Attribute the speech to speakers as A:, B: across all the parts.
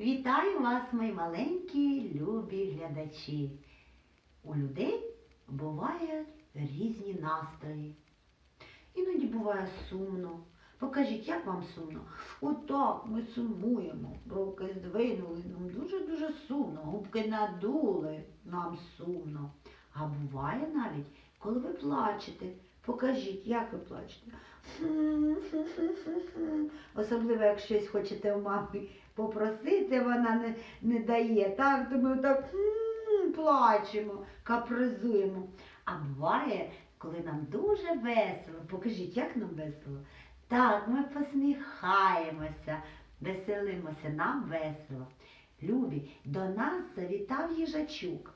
A: Вітаю вас, мої маленькі любі глядачі. У людей бувають різні настрої. Іноді буває сумно. Покажіть, як вам сумно? Отак ми сумуємо, бровки здвинули, нам дуже-дуже сумно, губки надули, нам сумно. А буває навіть, коли ви плачете. Покажіть, як ви плачете. Особливо, як щось хочете у мами попросити, вона не, не дає. Так, то ми так плачемо, капризуємо. А буває, коли нам дуже весело. Покажіть, як нам весело. Так, ми посміхаємося, веселимося, нам весело. Любі, до нас завітав їжачок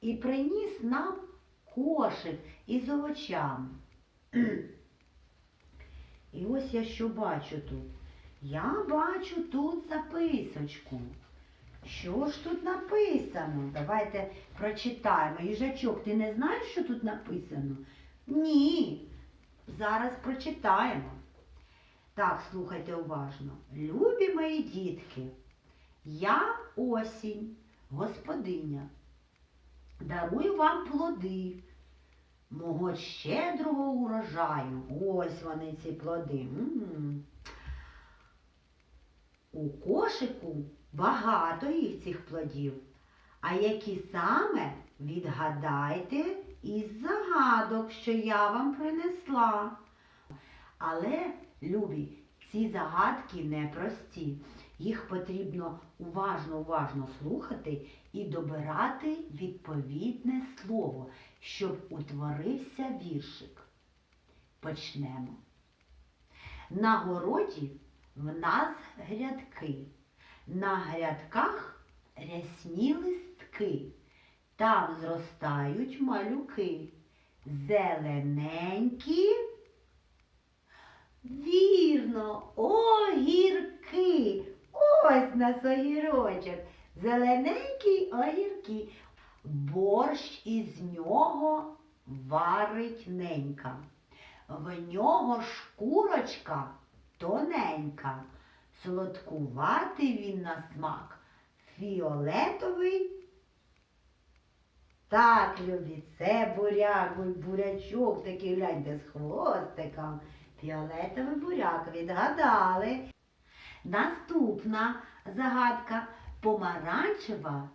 A: і приніс нам кошик із овочами. І ось я що бачу тут. Я бачу тут записочку. Що ж тут написано? Давайте прочитаємо. Їжачок, ти не знаєш, що тут написано? Ні. Зараз прочитаємо. Так, слухайте уважно. Любі мої дітки, я осінь, господиня, дарую вам плоди мого щедрого урожаю. Ось вони ці плоди. М. У кошику багато їх цих плодів. А які саме відгадайте із загадок, що я вам принесла. Але, любі, ці загадки непрості. Їх потрібно уважно-уважно слухати і добирати відповідне слово, щоб утворився віршик. Почнемо. На городі в нас грядки, на грядках рясні листки, там зростають малюки, зелененькі. Вірно, огірки. Нас огірочок. Зелененькі огірки. Борщ із нього варить ненька. В нього шкурочка тоненька. Солодкуватий він на смак. Фіолетовий. Так, любі, це буряк, ой, бурячок такий, гляньте, з хвостиком. Фіолетовий буряк відгадали. Наступна загадка помаранчева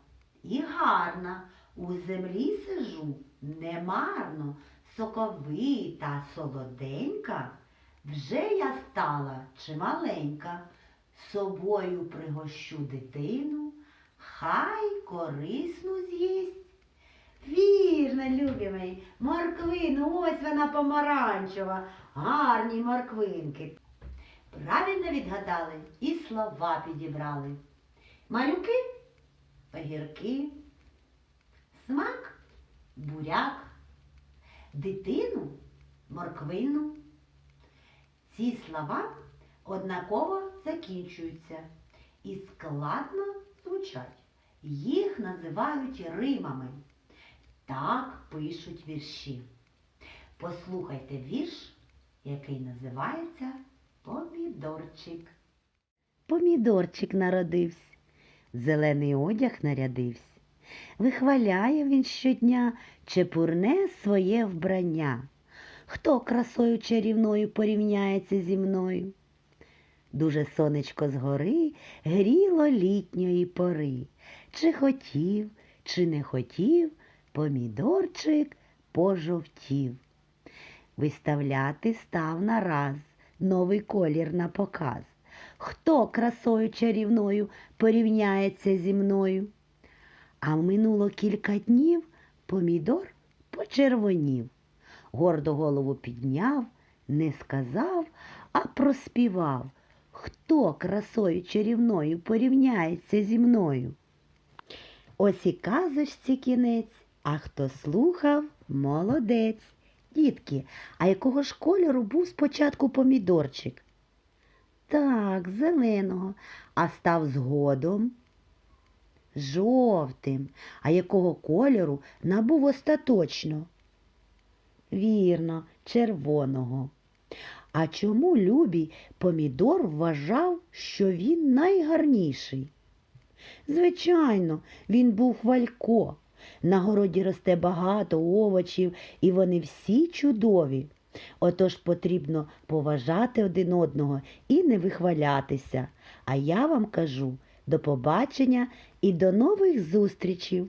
A: і гарна. У землі сижу немарно, соковита, солоденька. Вже я стала чималенька, собою пригощу дитину, хай корисну з'їсть. Вірно, любі мої, морквину, ось вона помаранчева, гарні морквинки. Правильно відгадали і слова підібрали. Малюки огірки, смак буряк, дитину морквину. Ці слова однаково закінчуються і складно звучать. Їх називають римами. Так пишуть вірші. Послухайте вірш, який називається Помідорчик.
B: Помідорчик народився, зелений одяг нарядився. Вихваляє він щодня чепурне своє вбрання. Хто красою чарівною порівняється зі мною? Дуже сонечко згори гріло літньої пори. Чи хотів, чи не хотів, помідорчик пожовтів. Виставляти став нараз новий колір на показ. Хто красою чарівною порівняється зі мною? А минуло кілька днів помідор почервонів, гордо голову підняв, не сказав, а проспівав. Хто красою чарівною порівняється зі мною? Ось і казочці кінець, а хто слухав, молодець. Дітки, а якого ж кольору був спочатку помідорчик? Так, зеленого, а став згодом жовтим. А якого кольору набув остаточно? Вірно, червоного. А чому Любій помідор вважав, що він найгарніший? Звичайно, він був хвалько. На городі росте багато овочів, і вони всі чудові. Отож потрібно поважати один одного і не вихвалятися. А я вам кажу до побачення і до нових зустрічей!